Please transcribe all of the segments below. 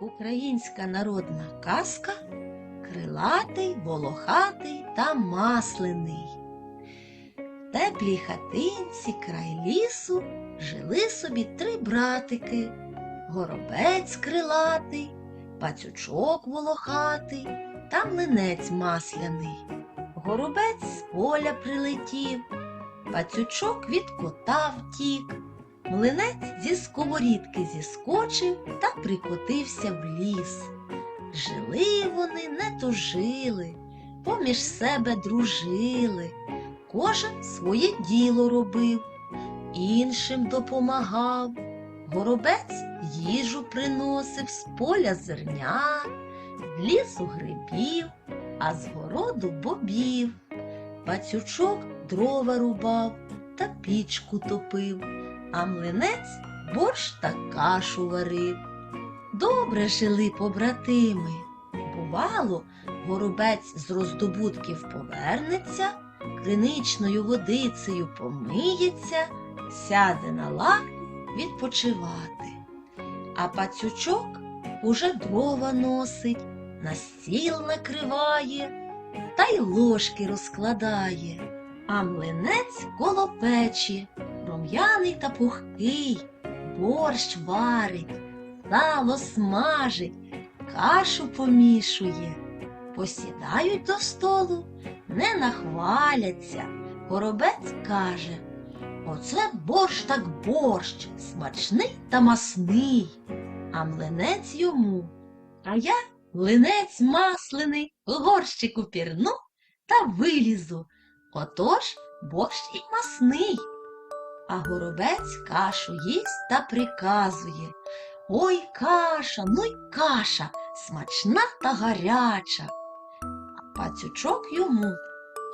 Українська народна казка Крилатий, волохатий та масляний. В теплій хатинці край лісу жили собі три братики горобець крилатий, пацючок волохатий та млинець масляний. Горобець з поля прилетів, пацючок від кота втік. Млинець зі сковорідки зіскочив та прикотився в ліс. Жили вони, не тужили, поміж себе дружили, кожен своє діло робив, іншим допомагав. Горобець їжу приносив з поля зерня, з лісу грибів, а з городу бобів. Пацючок дрова рубав та пічку топив а млинець борщ та кашу варив. Добре жили побратими. Бувало, горобець з роздобутків повернеться, криничною водицею помиється, сяде на лавку відпочивати. А пацючок уже дрова носить, на стіл накриває та й ложки розкладає, а млинець коло печі рум'яний та пухкий, борщ варить, сало смажить, кашу помішує. Посідають до столу, не нахваляться. Горобець каже Оце борщ так борщ, смачний та масний. А млинець йому. А я млинець масляний, в горщику пірну та вилізу. Отож борщ і масний. А горобець кашу їсть та приказує Ой каша, ну й каша, смачна та гаряча. А пацючок йому,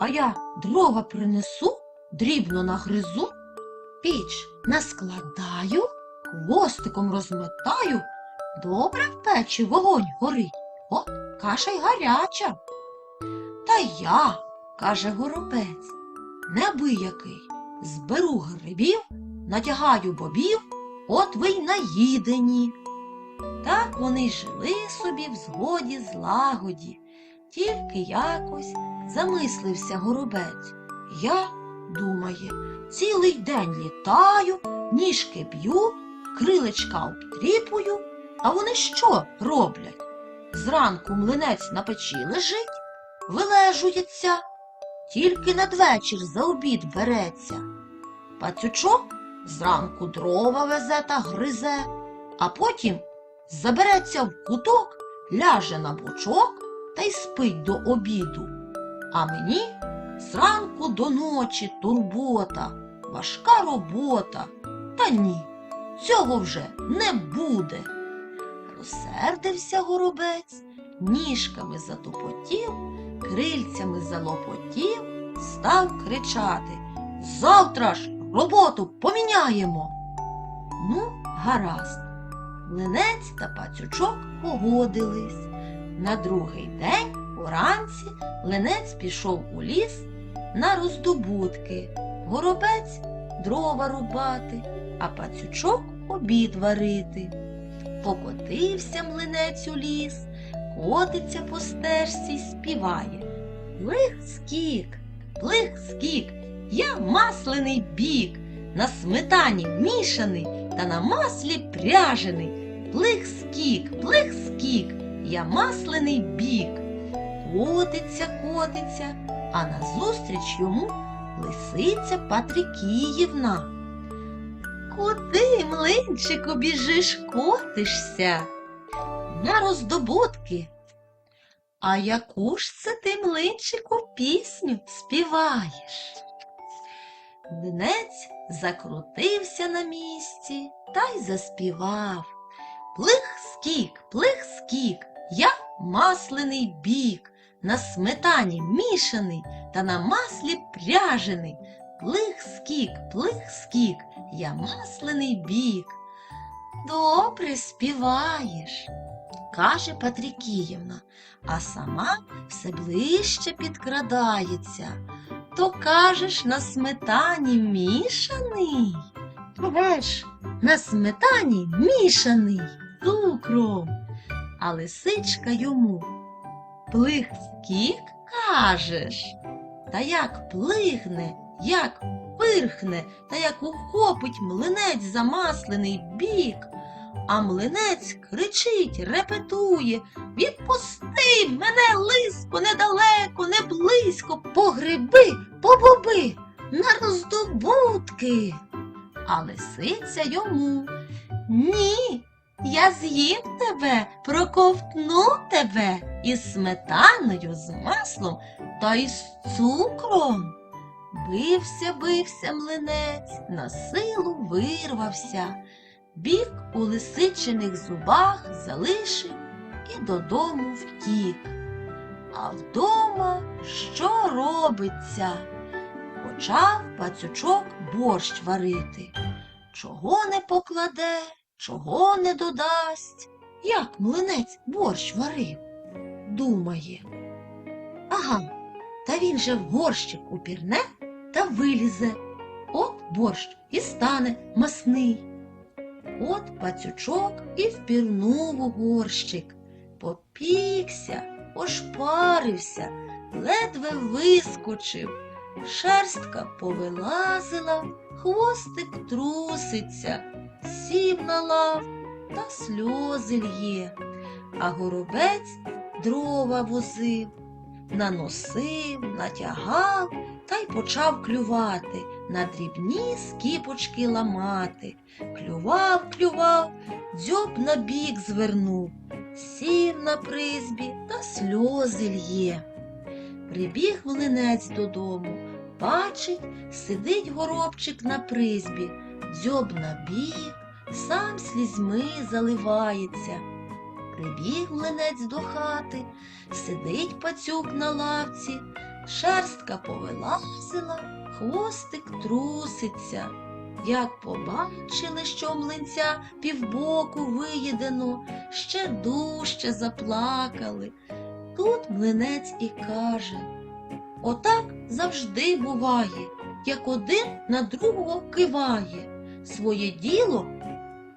а я дрова принесу, дрібно нагризу, піч наскладаю, хвостиком розметаю, добре в печі вогонь горить, от каша й гаряча. Та я, каже горобець, небиякий зберу грибів, натягаю бобів, от ви й наїдені. Так вони жили собі в згоді злагоді, тільки якось замислився горобець. Я, думає, цілий день літаю, ніжки б'ю, крилечка обтріпую, а вони що роблять? Зранку млинець на печі лежить, вилежується, тільки надвечір за обід береться. Пацючок зранку дрова везе та гризе, а потім забереться в куток, ляже на бочок та й спить до обіду. А мені зранку до ночі турбота, важка робота. Та ні, цього вже не буде. Розсердився горобець, ніжками затопотів, крильцями залопотів, став кричати Завтра ж роботу поміняємо. Ну, гаразд. Млинець та пацючок погодились. На другий день уранці линець пішов у ліс на роздобутки, горобець дрова рубати, а пацючок обід варити. Покотився млинець у ліс, котиться по стежці й співає. Плих скік, плих скік, я масляний бік, на сметані мішаний та на маслі пряжений. Плих скік, плих скік, я масляний бік. Котиться, котиться, а назустріч йому лисиця Патрикіївна. Куди, млинчику, біжиш, котишся? На роздобутки. А яку ж це ти, млинчику, пісню співаєш? Млинець закрутився на місці та й заспівав. Плих скік, плих скік, я масляний бік, на сметані мішаний та на маслі пряжений. Плих скік, плих скік, я масляний бік. Добре співаєш, каже Патрікіївна, а сама все ближче підкрадається. То кажеш на сметані мішаний? Еге на сметані мішаний цукром. А лисичка йому Плих скік кажеш? Та як плигне, як пирхне, та як ухопить млинець замаслений бік, а млинець кричить, репетує Відпусти мене, лиско, недалеко, не близько, по гриби, по боби, на роздобутки. А лисиця йому Ні, я з'їм тебе, проковтну тебе із сметаною, з маслом та із цукром. Бився, бився млинець, на силу вирвався, бік у лисичиних зубах залишив і додому втік. А вдома що робиться? Почав пацючок борщ варити. Чого не покладе, чого не додасть, як млинець борщ варив, думає. Ага, та він же в горщик упірне та вилізе. От борщ і стане масний. От пацючок і впірнув у горщик, попікся, ошпарився, ледве вискочив, шерстка повилазила, хвостик труситься, сів на лав та сльози лє, а горобець дрова возив, наносив, натягав та й почав клювати, на дрібні скіпочки ламати. Клював, клював, дзьоб на бік звернув, сів на призбі та сльози лє. Прибіг млинець додому, бачить, сидить горобчик на призбі, дзьоб на бік, сам слізьми заливається. Прибіг млинець до хати, сидить пацюк на лавці, шерстка повилазила, хвостик труситься. Як побачили, що млинця півбоку виїдено, ще дужче заплакали. Тут млинець і каже Отак завжди буває, як один на другого киває, своє діло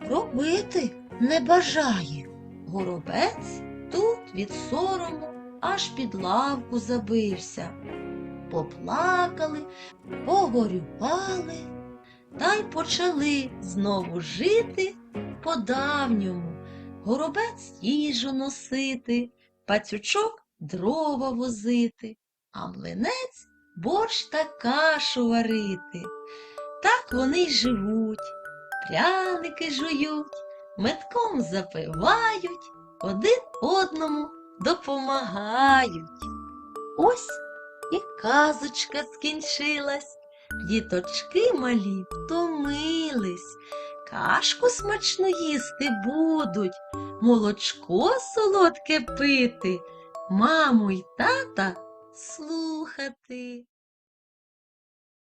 робити не бажає. Горобець тут від сорому аж під лавку забився. Поплакали, погорювали та й почали знову жити по-давньому. Горобець їжу носити, пацючок дрова возити, а млинець борщ та кашу варити. Так вони й живуть, пряники жують, метком запивають, один одному допомагають. Ось і казочка скінчилась. Діточки малі втомились, кашку смачно їсти будуть, молочко солодке пити, маму й тата слухати.